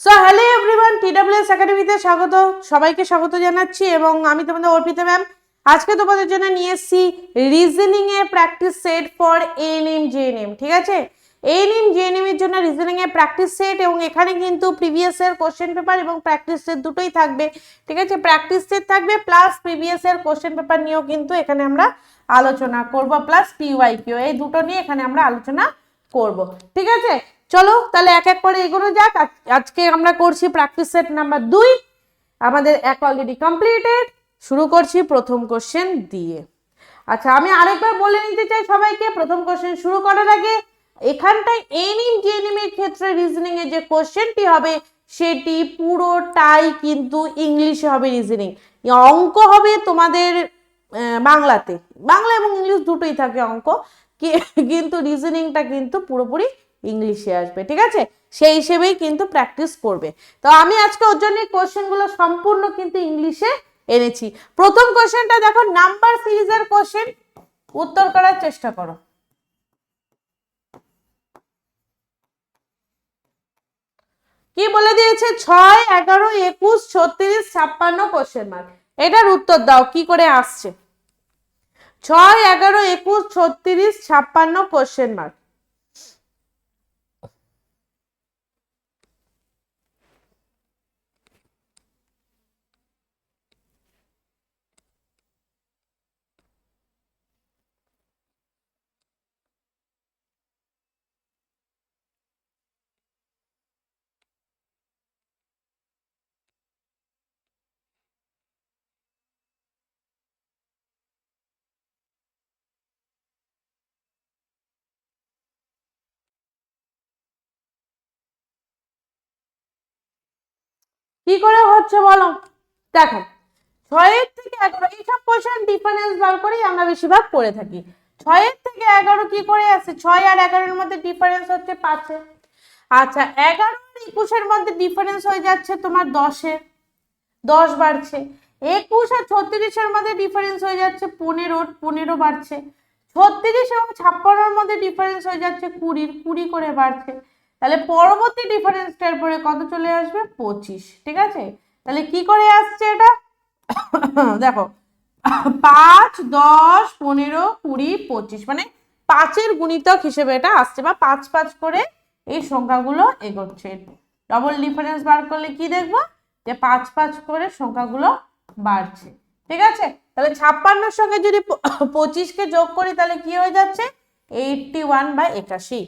So hello everyone TWS একাডেমিতে স্বাগত। সবাইকে স্বাগত জানাচ্ছি এবং আমি তোমাদের অর্পিতা ম্যাম। আজকে তোমাদের জন্য নিয়ে এসেছি রিজনিং এর practice set for ANM JNM ঠিক আছে? এএনএম জেএনএম এর জন্য রিজনিং এর প্র্যাকটিস সেট এবং এখানে কিন্তু প্রিভিয়াস এর কোশ্চেন পেপার এবং প্র্যাকটিস সেট দুটোই থাকবে, ঠিক আছে? প্র্যাকটিস সেট থাকবে প্লাস প্রিভিয়াস এর কোশ্চেন পেপার নিয়েও কিন্তু এখানে আমরা আলোচনা করব প্লাস পিওয়াই কিউ এই দুটো নিয়ে এখানে আমরা আলোচনা করব, ঠিক আছে? চলো, তাহলে এক এক করে এগোনো যাক। আজ- আজকে আমরা করছি প্র্যাকটিস সেট নাম্বার দুই। আমাদের এক অলরেডি কমপ্লিটেড শুরু করছি প্রথম কোশ্চেন দিয়ে। আচ্ছা আমি আরেকবার বলে নিতে চাই সবাইকে, প্রথম কোশ্চেন শুরু করার আগে, এখানটায় এনিম জেনিম এর ক্ষেত্রে রিজনিং এর যে কোশ্চেনটি হবে, সেটি পুরোটাই কিন্তু ইংলিশে হবে রিজনিং অঙ্ক হবে তোমাদের বাংলাতে। বাংলা এবং ইংলিশ দুটোই থাকে অঙ্ক। কিন্তু রিজনিংটা কিন্তু পুরোপুরি ইংলিশে আসবে, ঠিক আছে? সেই হিসেবেই কিন্তু প্র্যাকটিস করবে। তো আমি আজকে ওর জন্য কোশ্চেনগুলো সম্পূর্ণ কিন্তু ইংলিশে এনেছি। প্রথম কোশ্চেনটা দেখো নাম্বার সিরিজের কোশ্চেন উত্তর করার চেষ্টা করো। কি বলে দিয়েছে? ছয়, এগারো, একুশ, ছত্রিশ, ছাপ্পান্ন কোশ্চেন মার্ক এটার উত্তর দাও, কি করে আসছে? ছয়, এগারো, একুশ, ছত্রিশ, ছাপ্পান্ন কোশ্চেন মার্ক কি করে হচ্ছে বলো? দেখো, ছয়ের থেকে এগারো, এইসব কোশ্চেন ডিফারেন্স বার করেই আমরা বেশিরভাগ করে থাকি। ছয়ের থেকে এগারো কি করে আসে? ছয় আর এগারোর মধ্যে ডিফারেন্স হচ্ছে পাঁচে। আচ্ছা এগারো আর একুশের মধ্যে ডিফারেন্স হয়ে যাচ্ছে তোমার দশে। দশ বাড়ছে। একুশ আর ছত্রিশের মধ্যে ডিফারেন্স হয়ে যাচ্ছে পনেরো পনেরো বাড়ছে। ছত্রিশ এবং ছাপ্পান্নর মধ্যে ডিফারেন্স হয়ে যাচ্ছে কুড়ির, কুড়ি করে বাড়ছে। তাহলে পরবর্তী ডিফারেন্সটার পরে কত চলে আসবে? পঁচিশ, ঠিক আছে? তাহলে কি করে আসছে এটা? দেখো, পাঁচ, দশ, পনেরো, কুড়ি, পঁচিশ মানে পাঁচের গুণিতক হিসেবে এটা আসছে বা পাঁচ পাঁচ করে এই সংখ্যাগুলো এগোচ্ছে। ডবল ডিফারেন্স বার করলে কি দেখব? যে পাঁচ পাঁচ করে সংখ্যাগুলো বাড়ছে, ঠিক আছে? তাহলে ছাপ্পান্নর সঙ্গে যদি পঁচিশকে যোগ করি তাহলে কি হয়ে যাচ্ছে? এইটটি ওয়ান বা একাশি।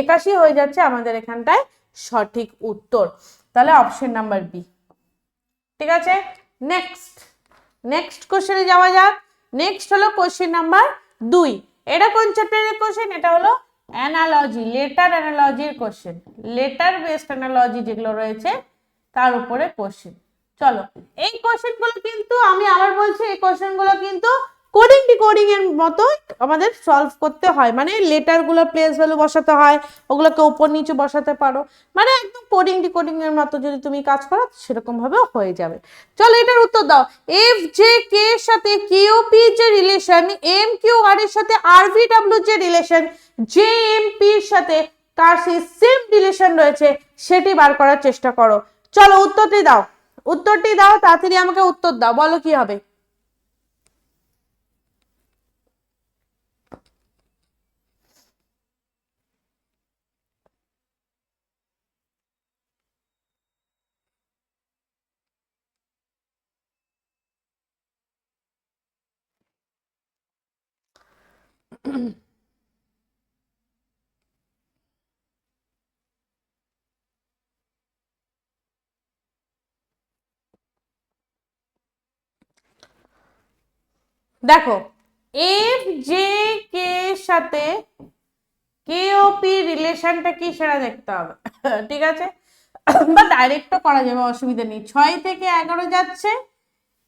একাশি হয়ে যাচ্ছে আমাদের এখানটায় সঠিক উত্তর। তাহলে অপশন নাম্বার বি ঠিক আছে? নেক্সট নেক্সট কোশ্চেনে যাওয়া যাক। নেক্সট হলো কোশ্চেন নাম্বার দুই। এটা কোন চ্যাপ্টারের কোশ্চেন এটা হলো অ্যানালজি লেটার অ্যানালজির কোশ্চেন লেটার বেসড অ্যানালজি যেগুলো রয়েছে, তার উপরে কোশ্চেন চলো, এই কোশ্চেনগুলো কিন্তু, আমি আবার বলছি, এই কোশ্চেনগুলো কিন্তু কোডিং ডিকোডিং এর মতো আমাদের সলভ করতে হয়। মানে লেটারগুলো প্লেস ভ্যালু বসাতে হয়, ওগুলোকে উপর নিচে বসাতে পারো। মানে একদম কোডিং ডিকোডিং এর মতো যদি তুমি কাজ করো, সেরকম ভাবে হয়ে যাবে। চলো এটার উত্তর দাও। এফ জে কে এর সাথে কেওপি যে রিলেশন এম কিউ আর এর সাথে আর ভি ডাব্লিউ যে রিলেশন জে এম পি এর সাথে কার সেই সেম রিলেশন রয়েছে, সেটি বার করার চেষ্টা করো। চলো উত্তরটি দাও। উত্তরটি দাও, তাড়াতাড়ি আমাকে উত্তর দাও। বলো কি হবে? দেখো এফ জে কে সাথে কেওপি রিলেশনটা কি সেটা দেখতে হবে। ঠিক আছে? বা ডাইরেক্টও করা যাবে, অসুবিধা নেই। ছয় থেকে এগারো যাচ্ছে,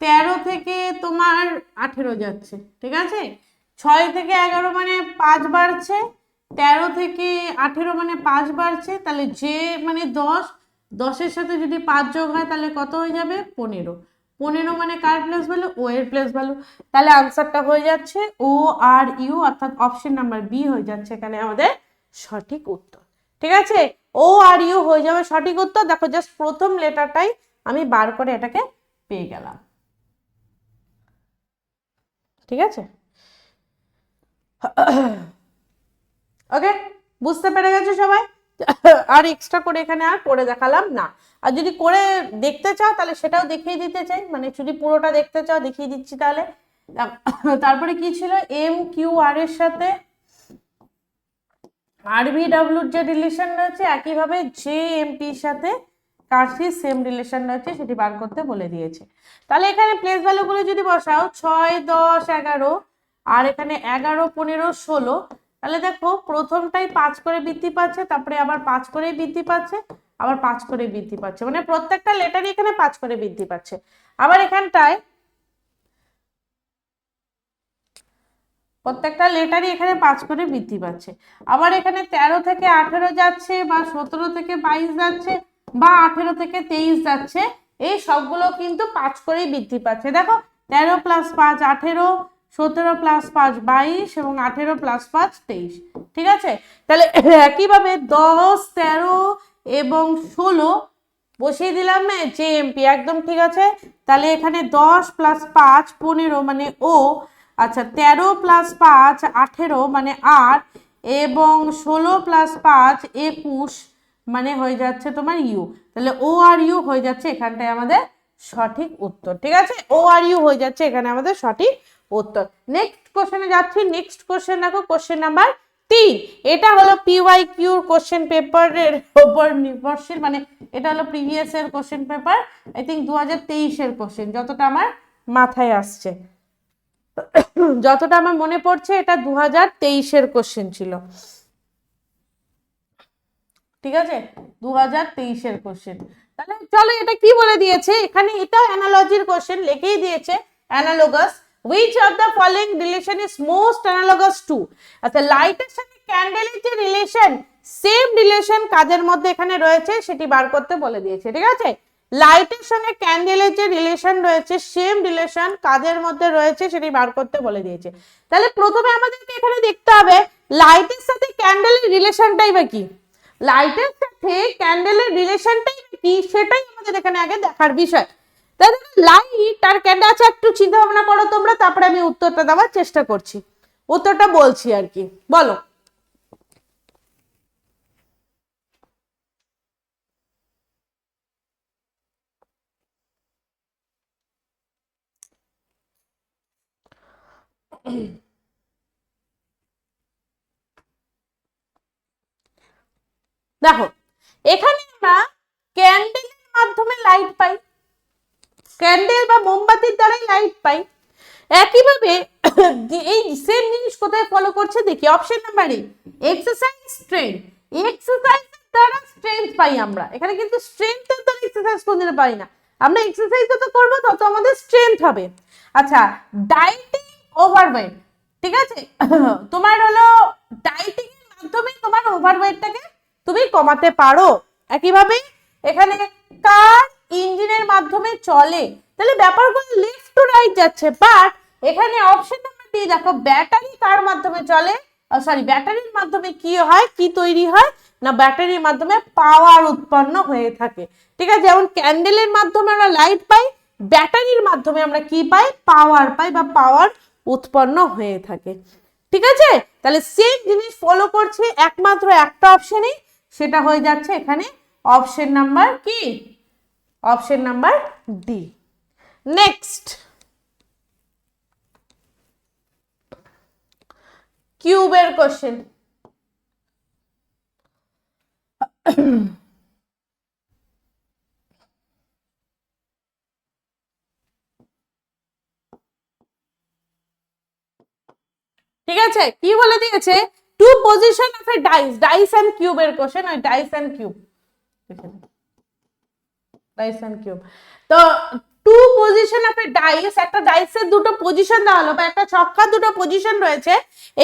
তেরো থেকে তোমার আঠেরো যাচ্ছে। ঠিক আছে? ছয় থেকে এগারো মানে পাঁচ বাড়ছে, তেরো থেকে আঠেরো মানে পাঁচ বাড়ছে, তাহলে যে মানে দশ, দশের সাথে যদি পাঁচ যোগ হয় তাহলে কত হয়ে যাবে? পনেরো। পনেরো মানে কার প্লেস ভ্যালু ও এর প্লেস ভ্যালু তাহলে আনসারটা হয়ে যাচ্ছে ও আর ইউ অর্থাৎ অপশন নাম্বার বি হয়ে যাচ্ছে এখানে আমাদের সঠিক উত্তর। ঠিক আছে? ও আর ইউ হয়ে যাবে সঠিক উত্তর। দেখো জাস্ট প্রথম লেটারটাই আমি বার করে এটাকে পেয়ে গেলাম। ঠিক আছে? ওকে বুঝতে পেরে গেছো সবাই? আর এক্সট্রা করে এখানে আর করে দেখালাম না। আর যদি করে দেখতে চাও, তাহলে সেটাও দেখিয়ে দিতে চাই। মানে যদি পুরোটা দেখতে চাও, দেখিয়ে দিচ্ছি তাহলে। তারপরে কি ছিল? এম কিউ আর এর সাথে আরবি ডাব্লুর যে রিলেশন রয়েছে, একইভাবে জে এমপির সাথে কাশি সেম রিলেশন রয়েছে, সেটি বার করতে বলে দিয়েছে। তাহলে এখানে প্লেস ভ্যালুগুলো যদি বসাও, ছয়, দশ, এগারো আর এখানে এগারো, পনেরো, ষোলো। তাহলে দেখো, প্রথমটাই পাঁচ করে বৃদ্ধি পাচ্ছে, তারপরে আবার পাঁচ করে বৃদ্ধি পাচ্ছে, আবার পাঁচ করে বৃদ্ধি পাচ্ছে। মানে প্রত্যেকটা লেটারই এখানে পাঁচ করে বৃদ্ধি পাচ্ছে। আবার এখানটায় প্রত্যেকটা লেটারই এখানে পাঁচ করে বৃদ্ধি পাচ্ছে। আবার এখানে তেরো থেকে আঠেরো যাচ্ছে, বা সতেরো থেকে বাইশ যাচ্ছে, বা আঠেরো থেকে তেইশ যাচ্ছে, এই সবগুলো কিন্তু পাঁচ করেই বৃদ্ধি পাচ্ছে। দেখো, তেরো প্লাস পাঁচ, আঠেরো সতেরো প্লাস পাঁচ বাইশ এবং আঠেরো প্লাস পাঁচ তেইশ। ঠিক আছে? তাহলে একইভাবে দশ, তেরো এবং ষোলো বসিয়ে দিলাম জে এমপি একদম ঠিক আছে? তাহলে এখানে দশ প্লাস পাঁচ পনেরো মানে ও আচ্ছা তেরো প্লাস পাঁচ আঠেরো মানে আট এবং ষোলো প্লাস পাঁচ একুশ মানে হয়ে যাচ্ছে তোমার ইউ তাহলে ও আর ইউ হয়ে যাচ্ছে এখানটায় আমাদের সঠিক উত্তর। ঠিক আছে? ও আর ইউ হয়ে যাচ্ছে এখানে আমাদের সঠিক উত্তর। নেক্সট কোশ্চেনে যাচ্ছি। নেক্সট কোশ্চেন দেখো কোশ্চেন নাম্বার তিন। এটা হলো পিওয়াই কিউর কোশ্চেন পেপারের ওপর নির্ভরশীল মানে এটা হলো প্রিভিয়াস এর কোশ্চেন পেপার আই থিঙ্ক দু হাজার তেইশের কোশ্চেন যতটা আমার মাথায় আসছে। যতটা আমার মনে পড়ছে, এটা দু হাজার তেইশের কোশ্চেন ছিল। ঠিক আছে? দু হাজার তেইশের কোশ্চেন তাহলে চলো, এটা কি বলে দিয়েছে? এখানে এটাও অ্যানালজির কোশ্চেন লিখেই দিয়েছে analogous which of the following relation is most analogous to? আচ্ছা লাইটের সাথে ক্যান্ডেলের যে রিলেশন সেম রিলেশন কাজের মধ্যে এখানে রয়েছে, সেটি বার করতে বলে দিয়েছে, ঠিক আছে? লাইটের সঙ্গে ক্যান্ডেলের যে রিলেশন রয়েছে সেম রিলেশন কাজের মধ্যে রয়েছে, সেটি বার করতে বলে দিয়েছে। তাহলে প্রথমে আমাদেরকে এখানে দেখতে হবে লাইটের সাথে ক্যান্ডেলের রিলেশনটাই বা কি? লাইটের সাথে ক্যান্ডেলের রিলেশনটাই কি? সেটাই আমাদের এখানে আগে দেখার বিষয়। লাইট আর ক্যান্ডেল আছে, একটু চিন্তা ভাবনা করো তোমরা, তারপরে আমি উত্তরটা দেওয়ার চেষ্টা করছি। উত্তরটা বলছি আর কি, বলো। দেখো, এখানে আমরা ক্যান্ডেলের মাধ্যমে লাইট পাই। ক্যান্ডেল বা মোমবাতির দ্বারাই লাইট পাই। একইভাবে এই সেম জিনিস কোথায় ফলো করছে দেখি। Option number A exercise strain এক্সারসাইজের দ্বারা স্ট্রেংথ পাই আমরা। এখানে কিন্তু স্ট্রেংথের দ্বারা এক্সারসাইজ কোনদিন পাই না। আমরা এক্সারসাইজ যত করব তত আমাদের স্ট্রেংথ হবে। আচ্ছা ডাইটিং ওভারওয়েট ঠিক আছে? তোমার হলো ডাইটিং এর মাধ্যমে তোমার ওভারওয়েটটাকে তুমি কমাতে পারো। একইভাবে এখানে কার ইঞ্জিনের মাধ্যমে চলে। তাহলে ব্যাপারগুলো লেফট টু রাইট যাচ্ছে বাট এখানে অপশন নাম্বার ডি দেখো ব্যাটারি কার মাধ্যমে চলে? সরি ব্যাটারির মাধ্যমে কি হয়, কি তৈরি হয়? না ব্যাটারির মাধ্যমে পাওয়ার উৎপন্ন হয়ে থাকে। ঠিক আছে, যেমন ক্যান্ডেলের মাধ্যমে আমরা লাইট পাই ব্যাটারির মাধ্যমে আমরা কি পাই? পাওয়ার পাই বা পাওয়ার উৎপন্ন হয়ে থাকে। ঠিক আছে? তাহলে সেম জিনিস ফলো করছে, একমাত্র একটা অপশনেই সেটা হয়ে যাচ্ছে এখানে অপশন নাম্বার কি? অপশন নাম্বার ডি নেক্সট কিউবের কোশ্চেন ঠিক আছে? কি বলে দিয়েছে? To position of a dice dice and কিউবের কোশ্চেন ওই dice and cube dice and cube তো to position of a dice একটা ডাইসের দুটো পজিশন দেওয়া হলো, বা একটা ছক্কার দুটো পজিশন রয়েছে।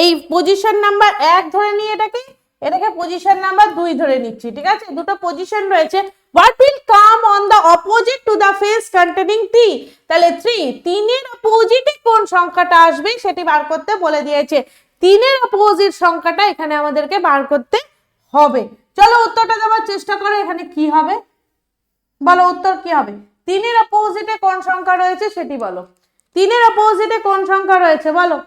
এই পজিশন নাম্বার এক ধরে নিয়ে এটাকে এটাকে পজিশন নাম্বার দুই ধরে নিচ্ছি, ঠিক আছে? দুটো পজিশন রয়েছে। What will come on the opposite to the face containing T তাহলে থ্রি তিনের অপোজিটে কোন সংখ্যাটা আসবে সেটি বার করতে বলে দিয়েছে। তিনের অপোজিট সংখ্যাটা এখানে আমাদেরকে বার করতে হবে। চলো উত্তরটা দেওয়ার চেষ্টা করো, এখানে কি হবে? বলো, উত্তর কি হবে? তিনের অপোজিটে কোন সংখ্যা রয়েছে সেটি বলো। তিনের অপোজিটে কোন সংখ্যা রয়েছে বলো।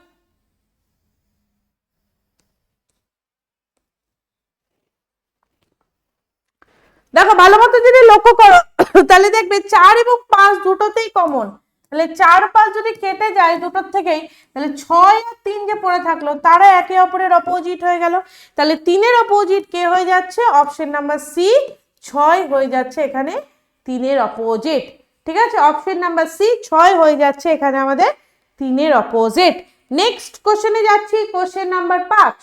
দেখো, ভালো মতো যদি লক্ষ্য করো, তাহলে দেখবে চার এবং পাঁচ দুটোতেই কমন তাহলে চার পাঁচ যদি কেটে যায় দুটোর থেকেই, তাহলে ছয় আর তিন যে পড়ে থাকল, তারা একে অপরের অপোজিট হয়ে গেল। তাহলে তিনের অপোজিট কে হয়ে যাচ্ছে? অপশন নাম্বার সি ছয় হয়ে যাচ্ছে এখানে তিনের অপোজিট ঠিক আছে? অপশন নাম্বার সি ছয় হয়ে যাচ্ছে এখানে আমাদের তিনের অপোজিট নেক্সট কোশ্চেনে যাচ্ছি কোশ্চেন নাম্বার পাঁচ।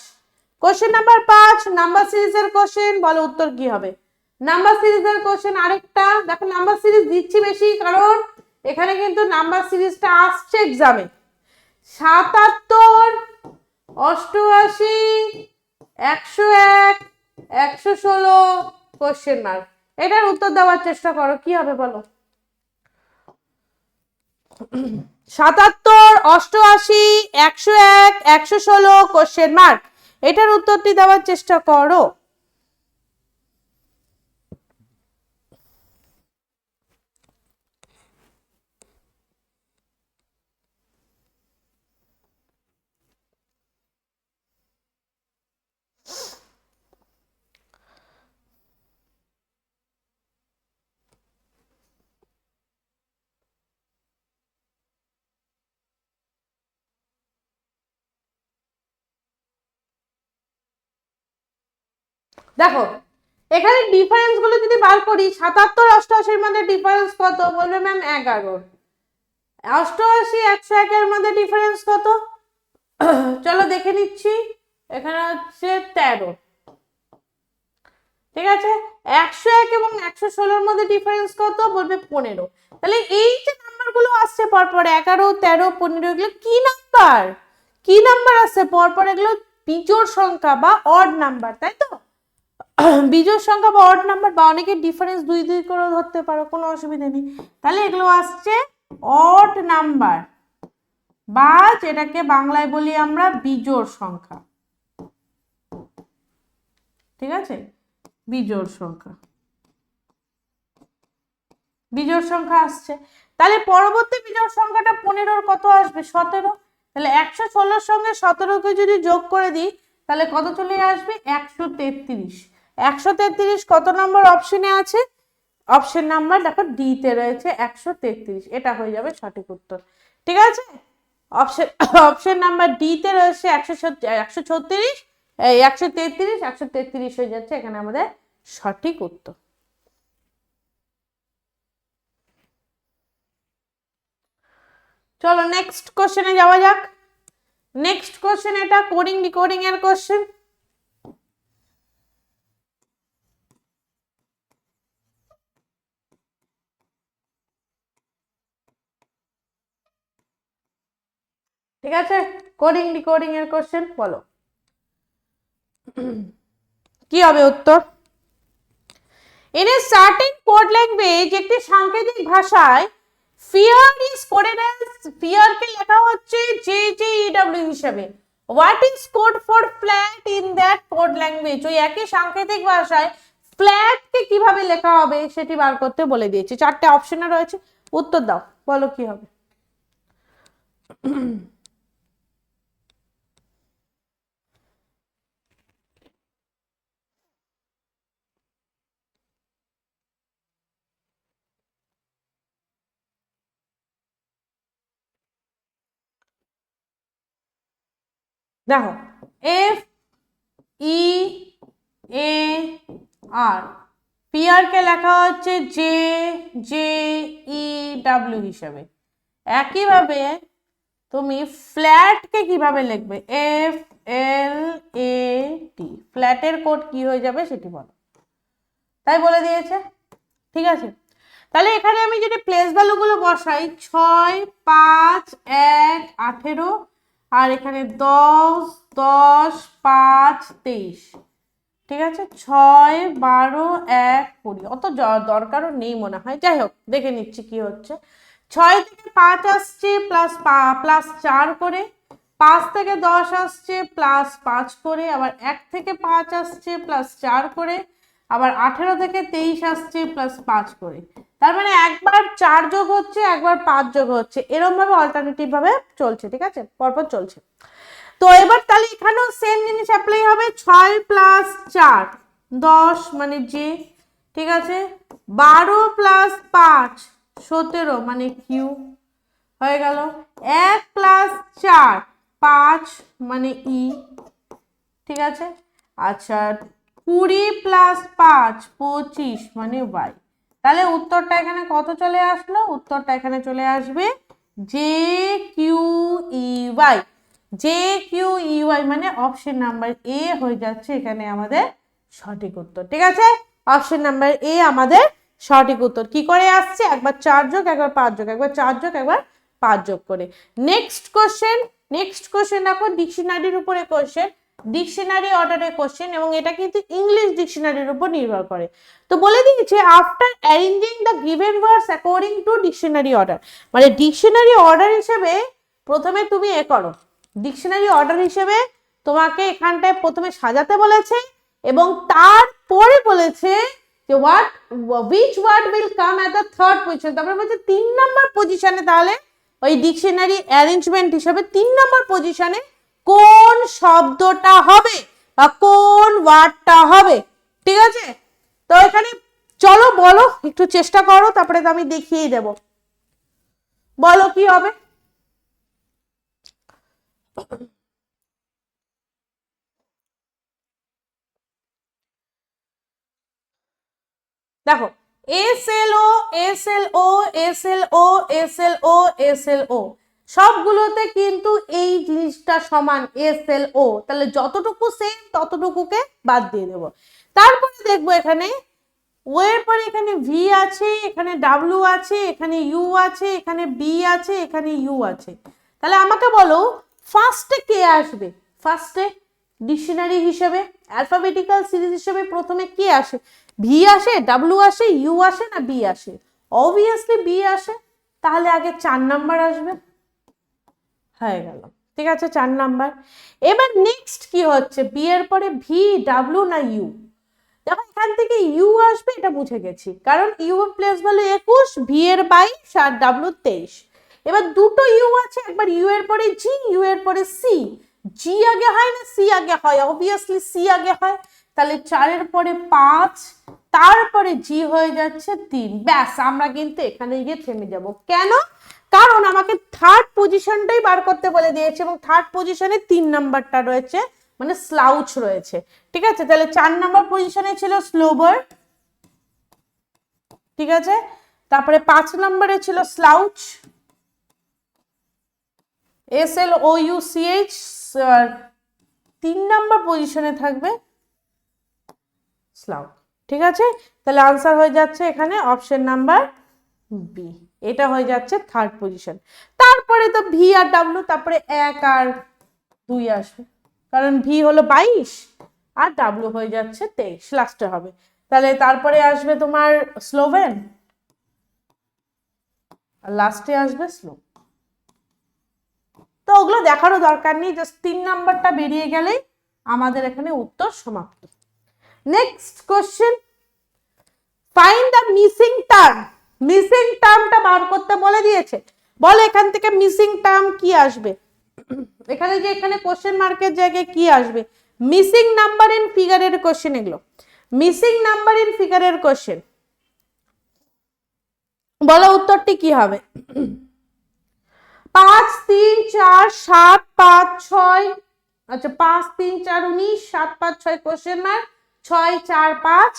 কোশ্চেন নাম্বার পাঁচ নাম্বার সিরিজের কোশ্চেন বলো উত্তর কি হবে? নাম্বার সিরিজের কোশ্চেন আরেকটা। দেখো নাম্বার সিরিজ দিচ্ছি বেশি, কারণ এখানে কিন্তু নাম্বার সিরিজটা আসছে এক্সামে সাতাত্তর, অষ্টআশি, একশো এক, একশো ষোলো কোশ্চেন মার্ক এটার উত্তর দেওয়ার চেষ্টা করো, কি হবে বলো? সাতাত্তর, অষ্টআশি, একশো এক, একশো ষোলো কোশ্চেন মার্ক এটার উত্তরটি দেওয়ার চেষ্টা করো। দেখো, এখানে ডিফারেন্সগুলো যদি বার করি, সাতাত্তর অষ্টআশির মধ্যে ডিফারেন্স কত বলবে ম্যাম এগারো। অষ্টআশি একশো একের মধ্যে ডিফারেন্স কত? চলো দেখে নিচ্ছি। এখানে হচ্ছে তেরো। ঠিক আছে? একশো এক এবং একশো ষোলোর মধ্যে ডিফারেন্স কত? বলবে পনেরো। তাহলে এই যে নাম্বারগুলো আসছে পরপর, এগারো, তেরো, পনেরো, এগুলো কি নাম্বার কি নাম্বার আসছে? পরপর এগুলো বিজোড় সংখ্যা বা অড নাম্বার তাই তো? বিজোড় সংখ্যা বা অড নাম্বার বা অনেকের ডিফারেন্স দুই দুই করে ধরতে পারো, কোনো অসুবিধা নেই। তাহলে এগুলো আসছে অড নাম্বার বা যেটাকে বাংলায় বলি আমরা বিজোড় সংখ্যা। ঠিক আছে? বিজোড় সংখ্যা। বিজোড় সংখ্যা আসছে। তাহলে পরবর্তী বিজোড় সংখ্যাটা পনেরোর কত আসবে? সতেরো। তাহলে একশো ষোলোর সঙ্গে সতেরোকে যদি যোগ করে দিই, তাহলে কত চলে আসবে? একশো তেত্রিশ। একশো তেত্রিশ কত নম্বর অপশনে আছে? অপশন নাম্বার দেখো ডিতে রয়েছে একশো তেত্রিশ। এটা হয়ে যাবে সঠিক উত্তর। ঠিক আছে? অপশন অপশন নাম্বার ডিতে রয়েছে একশো একশো ছত্রিশ। একশো তেত্রিশ একশো তেত্রিশ হয়ে যাচ্ছে এখানে আমাদের সঠিক উত্তর। চলো নেক্সট কোশ্চেনে যাওয়া যাক। নেক্সট কোশ্চেন এটা কোডিং ডিকোডিং এর কোশ্চেন ঠিক আছে? কোডিং ডিকোডিং এর কোশ্চেন বলো। কি হবে উত্তর? In a certain code language একটি সাংকেতিক ভাষায় ফিয়ার ইজ কোডেড অ্যাজ ফিয়ারকে লেখা হচ্ছে জে জে ইডব্লিউ হিসাবে। What is code for flat in that code language ওই একই সাংকেতিক ভাষায় ফ্ল্যাটকে কীভাবে লেখা হবে সেটি বার করতে বলে দিয়েছে। চারটে অপশনে রয়েছে। উত্তর দাও, বলো কি হবে। দেখো এফ ই এ আর পিআরকে লেখা হচ্ছে জে জে ই ডাব্লিউ হিসাবে। একইভাবে তুমি ফ্ল্যাটকে কীভাবে লিখবে? এফ এল এ টি ফ্ল্যাটের কোড কি হয়ে যাবে সেটি বলো। তাই বলে দিয়েছে? ঠিক আছে। তাহলে এখানে আমি যদি প্লেস ভ্যালুগুলো বসাই, ছয়, পাঁচ, এক, আঠেরো আর এখানে দশ দশ, পাঁচ, তেইশ। ঠিক আছে? ছয়, বারো, এক, কুড়ি। অত দরকারও নেই মনে হয়। যাই হোক, দেখে নিচ্ছি কি হচ্ছে। ছয় থেকে পাঁচ আসছে, প্লাস প্লাস চার করে। পাঁচ থেকে দশ আসছে, প্লাস পাঁচ করে। আবার এক থেকে পাঁচ আসছে, প্লাস চার করে। আবার আঠেরো থেকে তেইশ আসছে, প্লাস পাঁচ করে। তার মানে একবার চার যোগ হচ্ছে, একবার পাঁচ যোগ হচ্ছে। এরকম ভাবে অল্টারনেটিভ ভাবে চলছে, ঠিক আছে? পরপর চলছে। তো এবার তাহলে এখানেও সেম জিনিস অ্যাপ্লাই হবে, ছয় প্লাস চার, দশ মানে যে ঠিক আছে? বারো প্লাস পাঁচ, সতেরো মানে কিউ হয়ে গেল। এক প্লাস চার, পাঁচ মানে ই ঠিক আছে? আচ্ছা কুড়ি প্লাস পাঁচ, পঁচিশ মানে ওয়াই তাহলে উত্তরটা এখানে কত চলে আসলো? উত্তরটা এখানে চলে আসবে J Q E Y J Q E Y মানে অপশন নাম্বার এ হয়ে যাচ্ছে এখানে আমাদের সঠিক উত্তর, ঠিক আছে? অপশন নাম্বার এ আমাদের সঠিক উত্তর। কি করে আসছে? একবার চার যোগ, একবার পাঁচ যোগ, একবার চার যোগ, একবার পাঁচ যোগ করে। নেক্সট কোশ্চেন নেক্সট কোশ্চেন দেখো ডিকশনারির উপরে কোশ্চেন ডিকশনারি অর্ডারের কোশ্চেন এবং এটা কিন্তু ইংলিশ ডিকশনারির উপর নির্ভর করে। তো বলে দিয়েছে after arranging the given words according to dictionary order. মানে ডিকশনারি অর্ডার হিসেবে প্রথমে তুমি এ করো। ডিকশনারি অর্ডার হিসেবে তোমাকে এখানটায় প্রথমে সাজাতে বলেছে এবং তারপরে বলেছে যে what which word will come at the third position তারপরে বলছে তিন নম্বর পজিশনে তাহলে ওই ডিকশনারি অ্যারেঞ্জমেন্ট হিসেবে তিন নম্বর পজিশনে কোন শব্দটা হবে বা কোন ওয়ার্ডটা হবে? ঠিক আছে? তো এখানে চলো, বলো, একটু চেষ্টা করো, তারপরে তো আমি দেখিয়েই দেব। বলো, কি হবে? দেখো, S L O, S L O, S L O, S L O, S L O সবগুলোতে কিন্তু এই জিনিসটা সমান এস এল ও তাহলে যতটুকু সেম ততটুকুকে বাদ দিয়ে দেবো। তারপরে দেখব এখানে ও এর পরে এখানে ভি আছে, এখানে ডাব্লিউ আছে, এখানে ইউ আছে, এখানে বি আছে, এখানে ইউ আছে। তাহলে আমাকে বলো ফার্স্টে কে আসবে? ফার্স্টে ডিকশনারি হিসেবে অ্যালফাবেটিক্যাল সিরিজ হিসেবে প্রথমে কে আসে? ভি আসে ডাব্লিউ আসে ইউ আসে না বি আসে? অবভিয়াসলি বি আসে। তাহলে আগে চার নাম্বার আসবে। হয়ে গেল। ঠিক আছে, চার নাম্বার। এবার নেক্সট কি হচ্ছে? বি এর পরে ভি ডাব্লিউ না ইউ দেখো, এখান থেকে ইউ আসবে, এটা বুঝে গেছি। কারণ ইউ প্লেস ভ্যালু একুশ ভি এর বাইশ, আর ডাব্লিউ তেইশ। এবার দুটো ইউ আছে, একবার ইউ এর পরে জি ইউ এর পরে সি জি আগে হয় না সি আগে হয়? অবভিয়াসলি সি আগে হয়। তাহলে চারের পরে পাঁচ, তারপরে জি হয়ে যাচ্ছে তিন। ব্যাস, আমরা কিন্তু এখানে গিয়ে থেমে যাব। কেন? কারণ আমাকে থার্ড পজিশনটাই বার করতে বলে দিয়েছে এবং থার্ড পজিশনে তিন নাম্বারটা রয়েছে মানে স্লাউচ রয়েছে। ঠিক আছে? তাহলে চার নাম্বার পজিশনে ছিল স্লোবার ঠিক আছে? তারপরে পাঁচ নম্বরে ছিল slouch S L O U C H তিন নাম্বার পজিশনে থাকবে স্লাউ ঠিক আছে? তাহলে আনসার হয়ে যাচ্ছে এখানে অপশন নাম্বার বি এটা হয়ে যাচ্ছে থার্ড পজিশন তারপরে তো ভি আর ডাব্লু তারপরে এক আর দুই আসবে। কারণ ভি হলো বাইশ, আর ডাব্লু হয়ে যাচ্ছে তেইশ লাস্টে হবে। তাহলে তারপরে আসবে তোমার স্লোভেন আর লাস্টে আসবে স্লো তো ওগুলো দেখারও দরকার নেই জাস্ট তিন নাম্বারটা বেরিয়ে গেলেই আমাদের এখানে উত্তর সমাপ্ত। Next question find the missing term missing টার্মটা বার করতে বলে দিয়েছে। বলে এখান থেকে মিসিং টার্ম কি আসবে? এখানে যে এখানে কোশ্চেন মার্কের জায়গায় কি আসবে? মিসিং নাম্বার ইন ফিগারের কোশ্চেন এগুলো। মিসিং নাম্বার ইন ফিগারের কোশ্চেন বলো উত্তরটি কি হবে? পাঁচ, তিন, চার, সাত, পাঁচ, ছয়। আচ্ছা পাঁচ, তিন, চার, উনিশ, সাত, পাঁচ, ছয় কোশ্চেন মার্ক ছয়, চার, পাঁচ,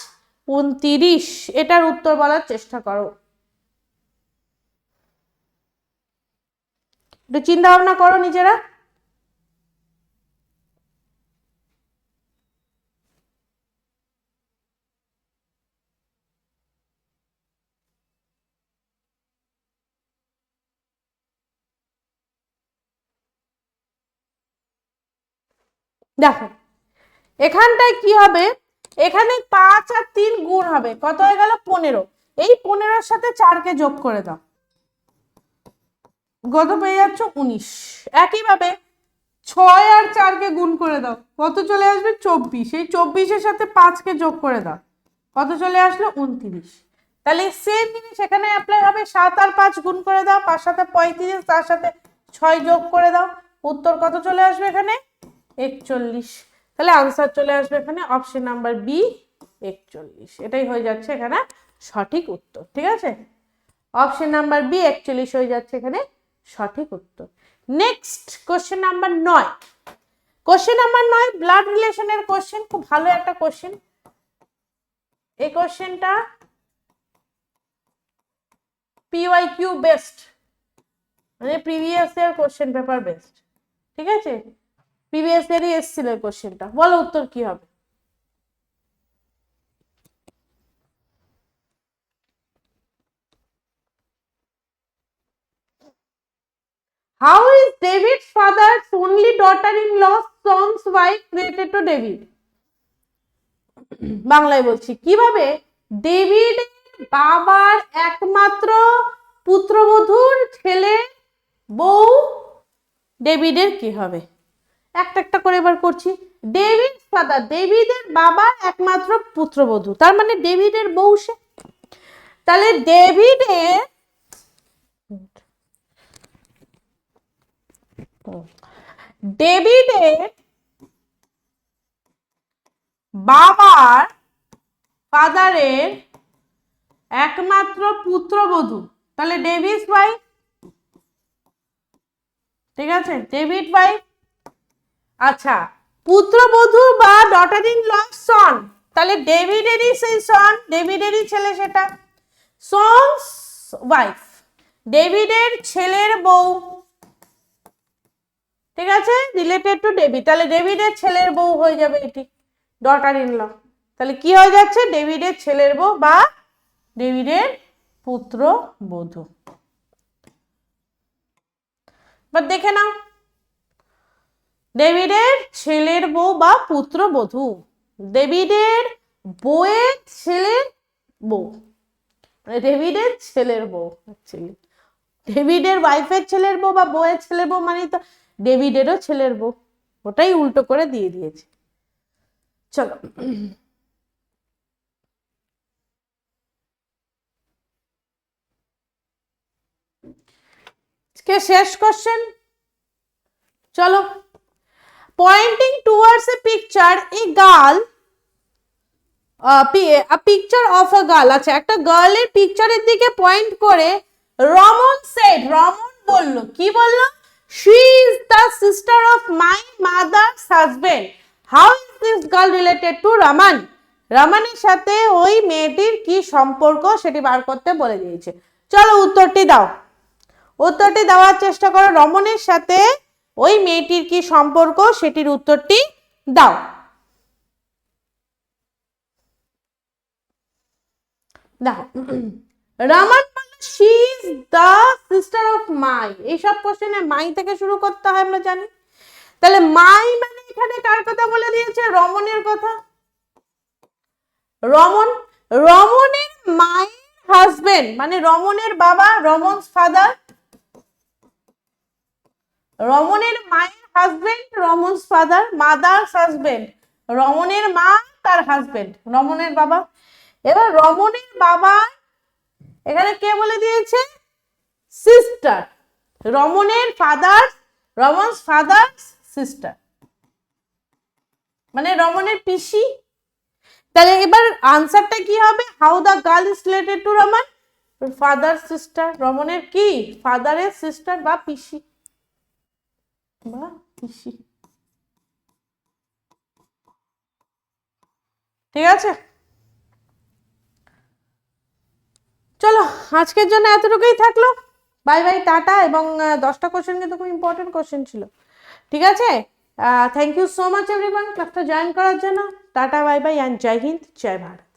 উনতিরিশ। এটার উত্তর বলার চেষ্টা করো। একটু চিন্তা ভাবনা করো নিজেরা। দেখো, এখানটায় কি হবে? এখানে পাঁচ আর তিন গুণ হবে। কত হয়ে গেল? পনেরো। এই পনেরোর সাথে চারকে যোগ করে দাও। কত পেয়ে যাচ্ছ উনিশ। একইভাবে ছয় আর চারকে গুণ করে দাও। কত চলে আসবে? চব্বিশ। এই চব্বিশের সাথে পাঁচকে যোগ করে দাও। কত চলে আসলো? উনত্রিশ। তাহলে সেম জিনিস এখানে অ্যাপ্লাই হবে। সাত আর পাঁচ গুণ করে দাও। পাঁচ সাথে পঁয়ত্রিশ তার সাথে ছয় যোগ করে দাও। উত্তর কত চলে আসবে এখানে? একচল্লিশ। তাহলে আনসার চলে আসবে এখানে অপশন নাম্বার বি একচল্লিশ। এটাই হয়ে যাচ্ছে এখানে সঠিক উত্তর। ঠিক আছে? অপশন নাম্বার বি একচল্লিশ হয়ে যাচ্ছে এখানে সঠিক উত্তর। নেক্সট কোশ্চেন নাম্বার নয়। কোশ্চেন নাম্বার নয় ব্লাড রিলেশনের কোশ্চেন খুব ভালো একটা কোশ্চেন এই কোশ্চেনটা পিওয়াই কিউ বেস্ট মানে previous year question paper best ঠিক আছে? প্রিভিয়াস ইয়ারই এসেছিল এই কোশ্চেনটা বলো উত্তর কি হবে? How is David's father's only daughter-in-law son's wife related to David? বাংলায় বলছি, কীভাবে ডেভিড বাবার একমাত্র পুত্রবধূর ছেলে বউ ডেভিডের কি হবে? একটা একটা করে এবার করছি। ডেভিড ফাদার ডেভিডের বাবার একমাত্র পুত্রবধূ, তার মানে ডেভিডের বউ সে। তাহলে ডেভিডের ডেভিডের বাবার ফাদারের একমাত্র পুত্রবধূ। তাহলে ডেভিস ওয়াইফ ঠিক আছে, ডেভিড ওয়াইফ আচ্ছা পুত্রবধূ বা ডটার ইন ল সন তাহলে ডেভিডেরই সেই সন ডেভিডেরই ছেলে সেটা। সনস ওয়াইফ ডেভিডের ছেলের বউ। ঠিক আছে? রিলেটেড টু ডেভিড তাহলে ডেভিডের ছেলের বউ হয়ে যাবে এটি ডটার ইন ল তাহলে কি হয়ে যাচ্ছে? ডেভিডের ছেলের বউ বা ডেভিডের পুত্র বধূ। এবার দেখে নাও। ডেভিডের ছেলের বউ বা পুত্র বধূ। ডেভিডের বউয়ের ছেলের বউ। মানে ডেভিডের ছেলের বউ অ্যাকচুয়ালি ডেভিডের ওয়াইফের ছেলের বউ বা বউয়ের ছেলের বউ মানে তো ডেভিডেরও ছেলের বউ। ওটাই উল্টো করে দিয়ে দিয়েছে। চলো। আজকে শেষ কোশ্চেন চলো। Pointing towards a picture a girl picture of a girl আচ্ছা একটা গার্লের পিকচারের দিকে পয়েন্ট করে রমন সেট রমন বলল, কি বলল? She is the sister of my mother's husband how is this girl related to Raman রমানের সাথে ওই মেয়েটির কি সম্পর্ক সেটি বার করতে বলে দিয়েছে। চলো উত্তরটি দাও। উত্তরটি দেওয়ার চেষ্টা করো। রমনের সাথে ওই মেয়েটির কি সম্পর্ক সেটির উত্তরটি দাও। দেখো Raman she is the sister of my এইসব কোশ্চেনে মাই থেকে শুরু করতে হয়, আমরা জানি। তাহলে মাই মানে এখানে কার কথা বলে দিয়েছে? রমনের কথা। রমন রমনের মায়ের হাজবেন্ড মানে রমনের বাবা রমনস ফাদার রমনের মায়ের husband Raman's father mother's husband রমনের মা, তার হাজবেন্ড রমনের বাবা। এবার রমনের বাবা এখানে কে বলে দিয়েছে? সিস্টার রমনের ফাদার রমনস ফাদার সিস্টার মানে রমনের পিসি? তাহলে এবার আনসারটা কি হবে? How the girl is related to Raman father sister রমনের কি? ফাদারের সিস্টার বা পিসি? বা পিসি। ঠিক আছে? চলো, আজকের জন্য এতটুকুই থাকল। বাই বাই টাটা এবং দশটা কোশ্চেন কিন্তু খুব ইম্পর্টেন্ট কোশ্চেন ছিল। ঠিক আছে? Thank you so much everyone ক্লাসটা জয়েন করার জন্য। টাটা বাই বাই অ্যান্ড জয় হিন্দ, জয় ভারত।